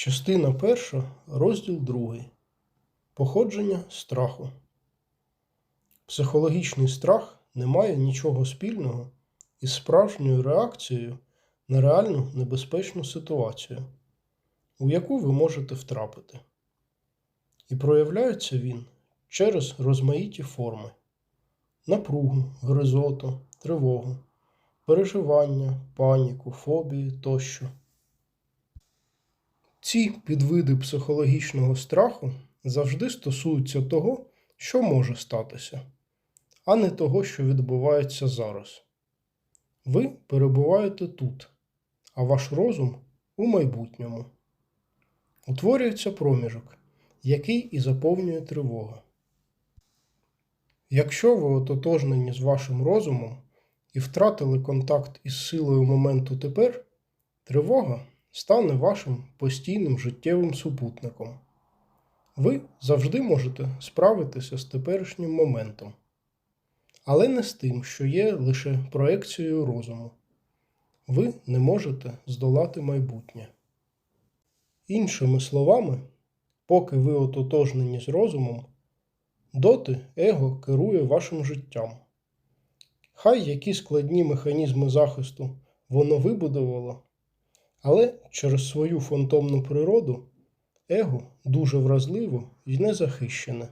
Частина перша, розділ другий. Походження страху. Психологічний страх не має нічого спільного із справжньою реакцією на реальну небезпечну ситуацію, у яку ви можете втрапити. І проявляється він через розмаїті форми: напругу, гризоту, тривогу, переживання, паніку, фобії тощо. Ці підвиди психологічного страху завжди стосуються того, що може статися, а не того, що відбувається зараз. Ви перебуваєте тут, а ваш розум у майбутньому. Утворюється проміжок, який і заповнює тривога. Якщо ви ототожнені з вашим розумом і втратили контакт із силою моменту тепер, тривога стане вашим постійним життєвим супутником. Ви завжди можете справитися з теперішнім моментом, але не з тим, що є лише проекцією розуму. Ви не можете здолати майбутнє. Іншими словами, поки ви ототожнені з розумом, доти его керує вашим життям. Хай які складні механізми захисту воно вибудувало, але через свою фантомну природу его дуже вразливо і незахищене,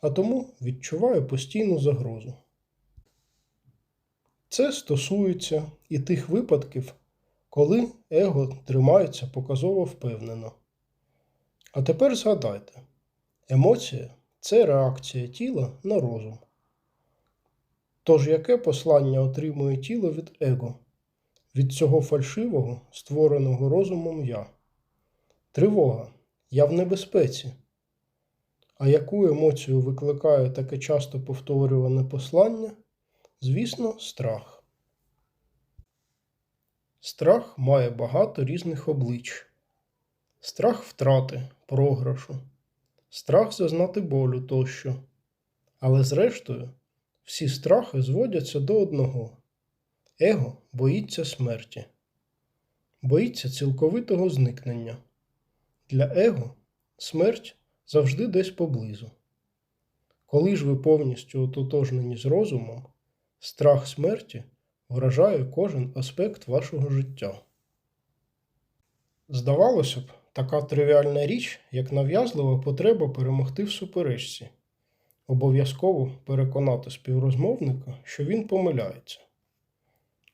а тому відчуває постійну загрозу. Це стосується і тих випадків, коли его тримається показово впевнено. А тепер згадайте, емоція це реакція тіла на розум. Тож яке послання отримує тіло від его? Від цього фальшивого, створеного розумом я. Тривога. Я в небезпеці. А яку емоцію викликає таке часто повторюване послання? Звісно, страх. Страх має багато різних облич: страх втрати, програшу, страх зазнати болю тощо. Але зрештою, всі страхи зводяться до одного. Его боїться смерті, боїться цілковитого зникнення. Для его смерть завжди десь поблизу. Коли ж ви повністю ототожнені з розумом, страх смерті вражає кожен аспект вашого життя. Здавалося б, така тривіальна річ, як нав'язлива потреба перемогти в суперечці, обов'язково переконати співрозмовника, що він помиляється.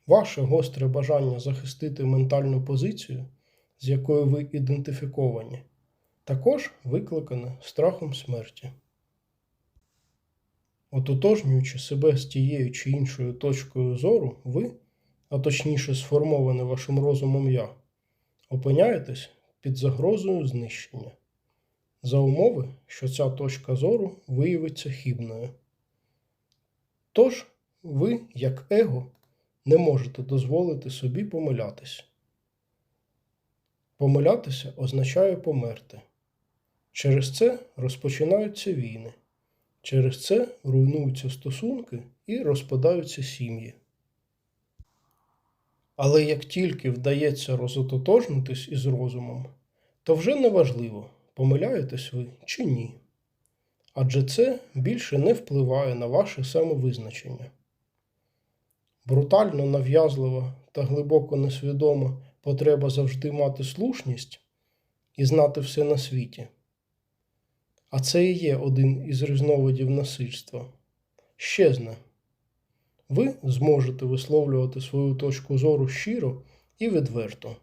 Ваше гостре бажання захистити ментальну позицію, з якою ви ідентифіковані, також викликане страхом смерті. Ототожнюючи себе з тією чи іншою точкою зору, ви, а точніше сформоване вашим розумом я, опиняєтесь під загрозою знищення, за умови, що ця точка зору виявиться хібною. Тож, ви, як его, не можете дозволити собі помилятися. Помилятися означає померти. Через це розпочинаються війни, через це руйнуються стосунки і розпадаються сім'ї. Але як тільки вдається розототожнитись із розумом, то вже неважливо, помиляєтесь ви чи ні. Адже це більше не впливає на ваше самовизначення брутально нав'язлива та глибоко несвідома потреба завжди мати слушність і знати все на світі. А це і є один із різновидів насильства. Щезне. Ви зможете висловлювати свою точку зору щиро і відверто.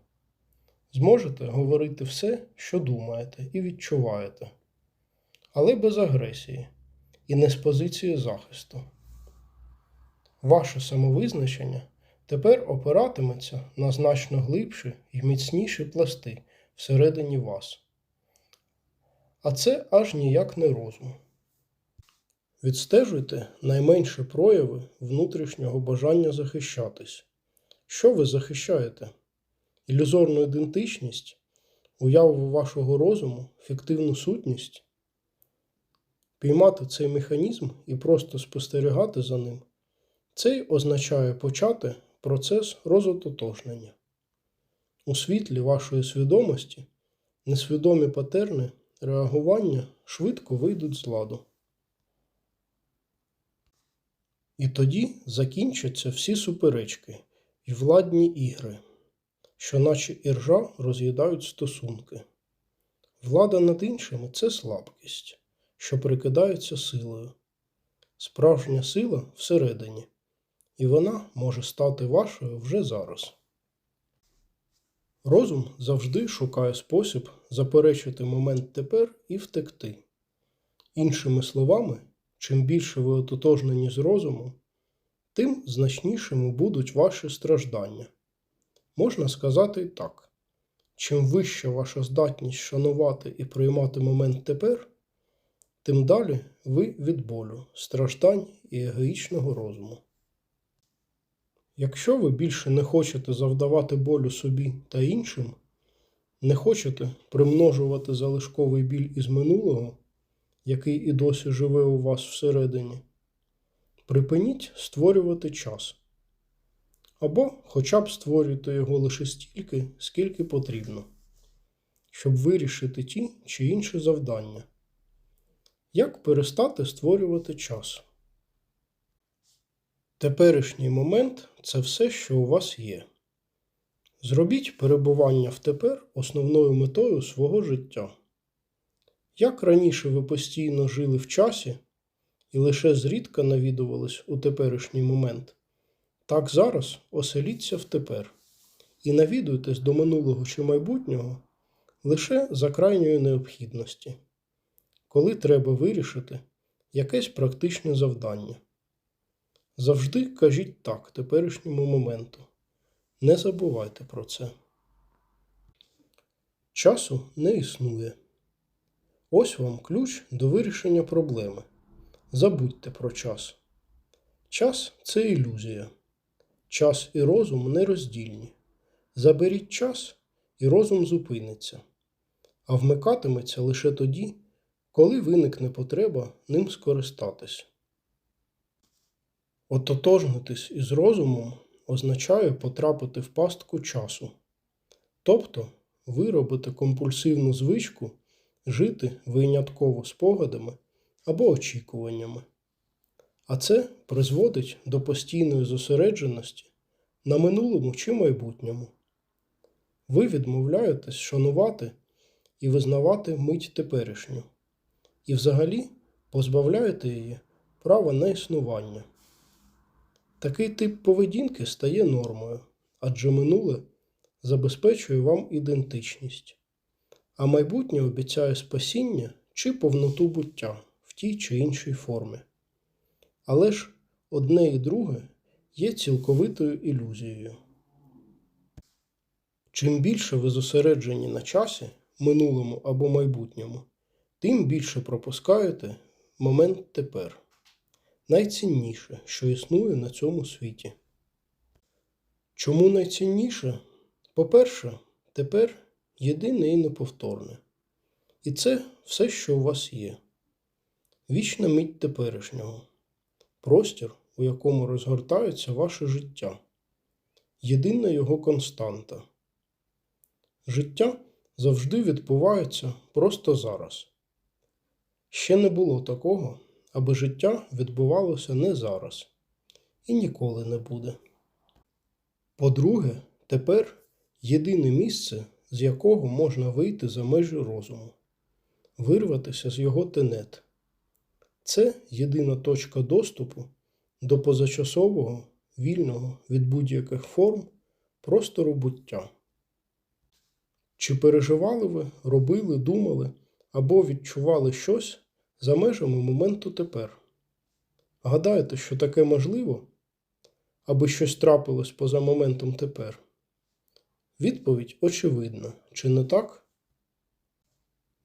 Зможете говорити все, що думаєте і відчуваєте, але без агресії і не з позиції захисту. Ваше самовизначення тепер опиратиметься на значно глибші і міцніші пласти всередині вас. А це аж ніяк не розум. Відстежуйте найменші прояви внутрішнього бажання захищатись. Що ви захищаєте? Ілюзорну ідентичність, уяву вашого розуму, фіктивну сутність? Піймати цей механізм і просто спостерігати за ним. Це означає почати процес розототожнення. У світлі вашої свідомості несвідомі патерни реагування швидко вийдуть з ладу. І тоді закінчаться всі суперечки і владні ігри, що наче іржа роз'їдають стосунки. Влада над іншими це слабкість, що прикидається силою. Справжня сила всередині, і вона може стати вашою вже зараз. Розум завжди шукає спосіб заперечити момент тепер і втекти. Іншими словами, чим більше ви ототожнені з розумом, тим значнішими будуть ваші страждання. Можна сказати і так: чим вища ваша здатність шанувати і приймати момент тепер, тим далі ви від болю, страждань і егоїчного розуму. Якщо ви більше не хочете завдавати болю собі та іншим, не хочете примножувати залишковий біль із минулого, який і досі живе у вас всередині, припиніть створювати час. Або хоча б створюйте його лише стільки, скільки потрібно, щоб вирішити ті чи інші завдання. Як перестати створювати час? Теперішній момент це все, що у вас є. Зробіть перебування в тепер основною метою свого життя. Як раніше ви постійно жили в часі і лише зрідка навідувались у теперішній момент, так зараз оселіться в тепер і навідуйтесь до минулого чи майбутнього лише за крайньої необхідності, коли треба вирішити якесь практичне завдання. Завжди кажіть так теперішньому моменту. Не забувайте про це. Часу не існує. Ось вам ключ до вирішення проблеми. Забудьте про час. Час це ілюзія. Час і розум нероздільні. Заберіть час, і розум зупиниться, а вмикатиметься лише тоді, коли виникне потреба ним скористатись. Ототожнитись із розумом означає потрапити в пастку часу, тобто виробити компульсивну звичку жити винятково спогадами або очікуваннями. А це призводить до постійної зосередженості на минулому чи майбутньому. Ви відмовляєтесь шанувати і визнавати мить теперішню, і взагалі позбавляєте її права на існування. Такий тип поведінки стає нормою, адже минуле забезпечує вам ідентичність, а майбутнє обіцяє спасіння чи повноту буття в тій чи іншій формі. Але ж одне і друге є цілковитою ілюзією. Чим більше ви зосереджені на часі, минулому або майбутньому, тим більше пропускаєте момент тепер найцінніше, що існує на цьому світі. Чому найцінніше? По-перше, тепер єдине і неповторне. І це все, що у вас є. Вічна мить теперішнього, простір, у якому розгортається ваше життя, єдина його константа. Життя завжди відбувається просто зараз. Ще не було такого, аби життя відбувалося не зараз і ніколи не буде. По-друге, тепер єдине місце, з якого можна вийти за межі розуму, вирватися з його тенет. Це єдина точка доступу до позачасового, вільного від будь-яких форм простору буття. Чи переживали ви, робили, думали або відчували щось за межами моменту тепер? Гадаєте, що таке можливо, аби щось трапилось поза моментом тепер? Відповідь очевидна, чи не так?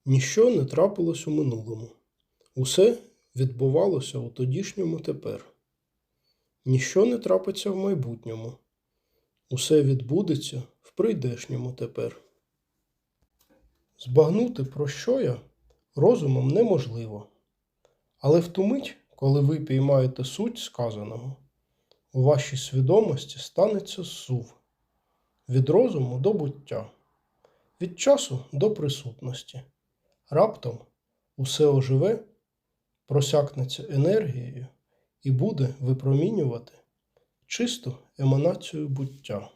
Ніщо не трапилось у минулому. Усе відбувалося у тодішньому тепер. Ніщо не трапиться в майбутньому. Усе відбудеться в прийдешньому тепер. Збагнути про що я розумом неможливо. Але в ту мить, коли ви піймаєте суть сказаного, у вашій свідомості станеться сув від розуму до буття, від часу до присутності. Раптом усе оживе, просякнеться енергією і буде випромінювати чисту еманацію буття.